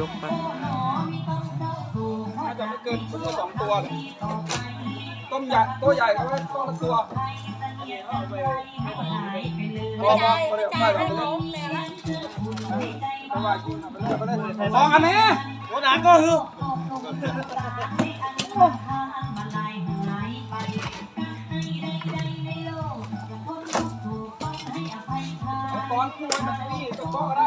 ยกไปน่าจะไม่เกินตัวสองตัวเลยต้มใหญ่ตัวใหญ่ก็ไว้ตัวละตัวพอมาไม่ได้ไม่ได้ไม่ได้ไม่ว่ากินเอาไปเลยเอาไปเลยสองอันนี้หัวหนังก็คือเอาตอนคู่ไว้แบบนี้ตะก้อก็ได้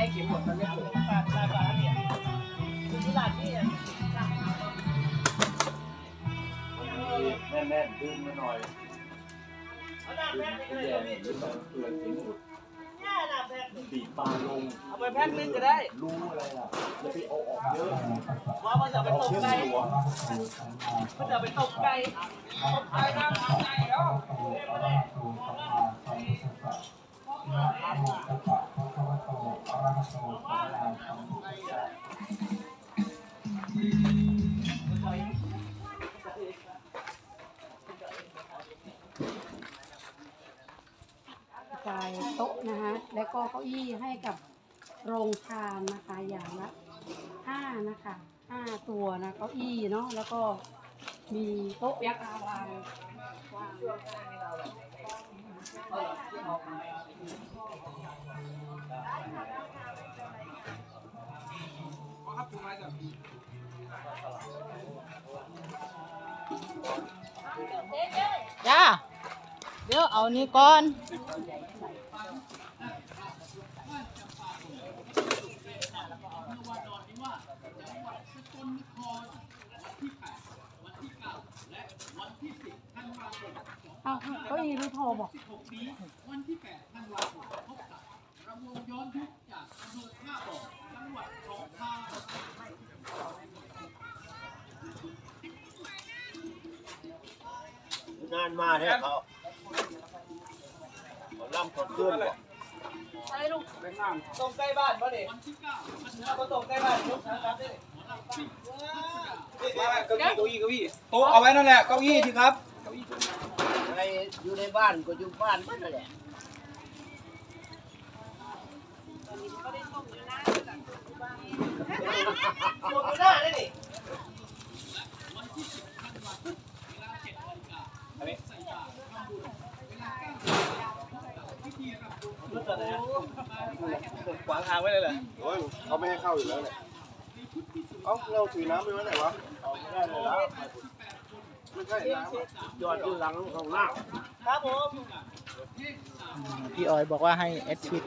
ให้เข็มหมดมันไม่ถูกตาตาตาเนี่ยที่ร้านนี่แน่นแน่นดึงมาหน่อยเอาหน้าแพทย์ไปเลยแย่พี่หรือมันเกลือทิ้งเนี่ยหน้าแพทย์บีบปลาลงเอาไปแพทย์นึงก็ได้ รู้อะไรล่ะอย่าไปเอาออกเยอะว่ามันจะไปตกไก่มันจะไปตกไก่ตกไปนั่งเนาะ อาใจแล้วจ่ายโต๊ะนะคะแล้วก็เก้าอี้ให้กับโรงทานนะคะอย่างละห้านะคะห้าตัวนะเก้าอี้เนาะแล้วก็มีโต๊ะยักษ์อาวางวาง ครับคุณมาจากจ้าเดี๋ยวเอานี้ก่อน เอาเก้าอี้ไม่พอบอกนานมาแท้เขาล่ำเขาขึ้นบ่ไปนั่งตรงใกล้บ้านป่ะเนี่ยถ้าเขาตรงใกล้บ้านยกนะครับนี่เก้าอี้เก้าอี้เก้าอี้โต๊ะเอาไว้นั่นแหละเก้าอี้ที่ครับเก้า อยู่ในบ้านก็อยู่บ้านมันนั่นแหละหมดหน้าเลยนี่ขวางทางไว้เลยเหรอโอ้ยเขาไม่ให้เข้าอยู่แล้วเนี่ยเอ้าเราถือน้ำไปไว้ไหนวะเอาไม่ได้เลยแล้ว ไม่ใช่น้ำยอดอยู่หลังของหน้าครับผมพี่ออยบอกว่าให้แอดชิด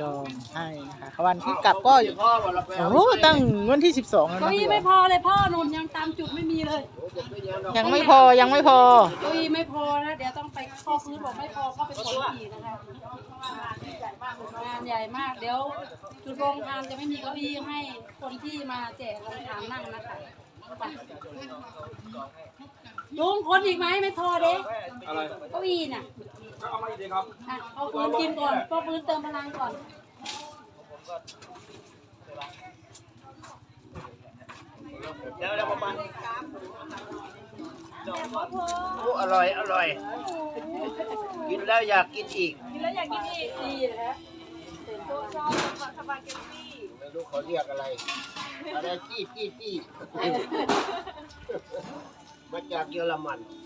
จองให้นะคะวันที่กลับก็พ่อวันละแปดโอ้โหตั้งวันที่ 12แล้วเก้านะอี้พี่ออไม่ยพอเลยพ่อนุ่นยังตามจุดไม่มีเลยยังไม่พอยังไม่พอ เก้าอี้ไม่พอนะเดี๋ยวต้องไปข้อพื้นบอกไม่พอเข้าไปขนอีกนะคะงานใหญ่มากเดี๋ยวจุดโรงทานจะไม่มีเก้าอี้ให้คนที่มาแจกโรงทานนั่งนะคะไป ลุงคนอีกไหมไม่พอเด้อะไรเก้าอี้น่ะก็เอามาอีกเลยครับอะเอาฟื้นกินก่อนก็ฟื้นเติมพลังก่อน เดี๋ยวเดี๋ยวประมาณโอ้อร่อยอร่อย กินแล้วอยากกินอีก กินแล้วอยากกินอีกดีนะฮะโต๊ะชอบกับสปาเกตตี้ไม่รู้เขาเรียกอะไร อะไรจี้จี้จี้มาจากเยอรมันนี่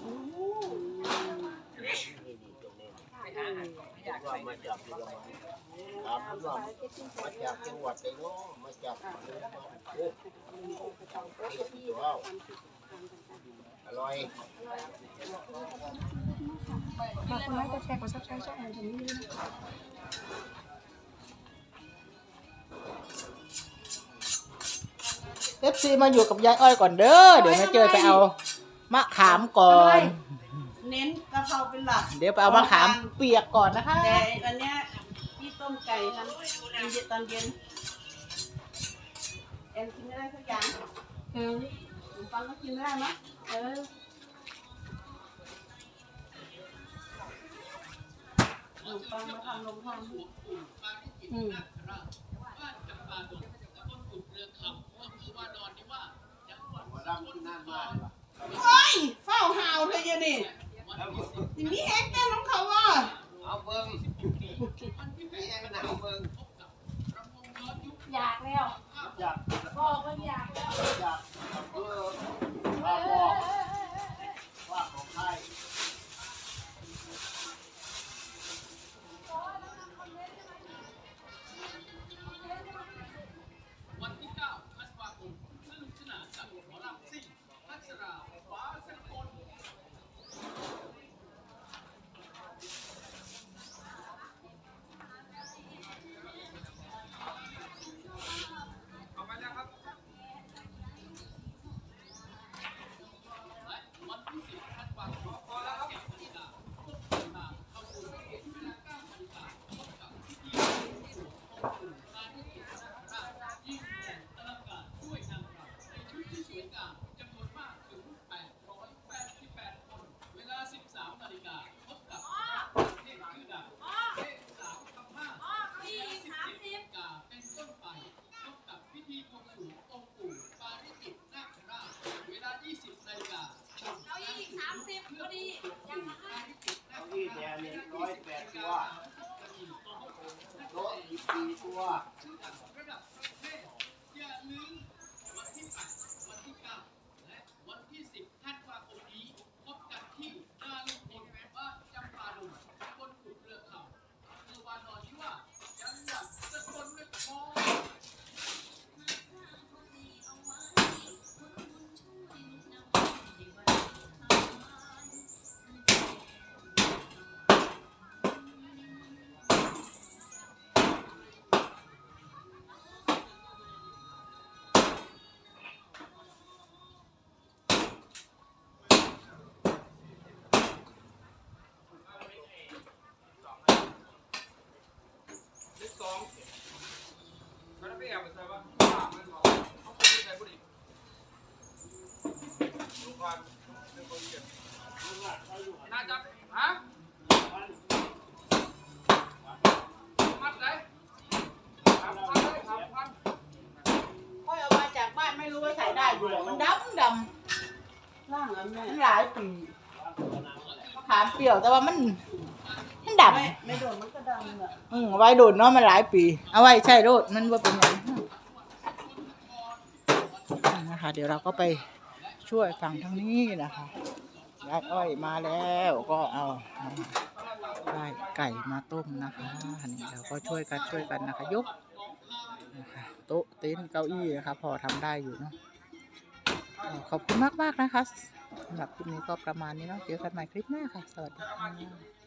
นี่ตรงนี้ว่ามาจากเยอรมันครับว่ามาจากจังหวัดไตโน่มาจากเยอรมันโอ้ว้าวอร่อยฝากกดไลค์กดแชร์กดซับสไครต์ช่องแอนด์นี้ด้วยนะคะ เอฟซีมาอยู่กับยายอ้อยก่อนเด้อ เดี๋ยวมาเจอไปเอามะขามก่อน เน้นกะเพราเป็นหลักเดี๋ยวไปเอามะขามเปียกก่อนนะคะ แต่อันเนี้ยที่ต้มไก่ทำกินเย็นตอนเย็นแอนกินไม่ได้สักอย่างเออขนมปังก็กินไม่ได้มั้ยเออขนมปังมาทำนมทำอืม โอ้ยเฝ้าหาวเธอเยอะดิทีนี้แฮกแก้น้องเขาว่าเอาเบิ้งให้ไอ้มันเอาเบิ้งอยากแล้ว ต๊ะ วันน่าจะฮะมัดไหนสามพันเลยสามพันค่อยเอามาจากบ้านไม่รู้ว่าใส่ได้อยู่หรอมันดำดำร่างอะแม่มันหลายปีมะขามเปรี้ยวแต่ว่ามันมันดไม่ไม่โดนมันก็ดำอะอืมเอาไว้โดดเนาะมันหลายปี เอาไว้ใช่โดดมันว่าเป็นอย่างนะคะเดี๋ยวเราก็ไป ช่วยฝั่งทางนี้นะคะยายอ้อยมาแล้วก็เอาได้ไก่มาต้มนะคะนี่เราก็ช่วยกันช่วยกันนะคะ ยกนะคะโต๊ะเต็นท์เก้าอี้นะคะ พอทำได้อยู่เนาะขอบคุณมากมากนะคะสำหรับคลิปนี้ก็ประมาณนี้เนาะเจอกันใหม่คลิปหน้าค่ะ สวัสดีค่ะ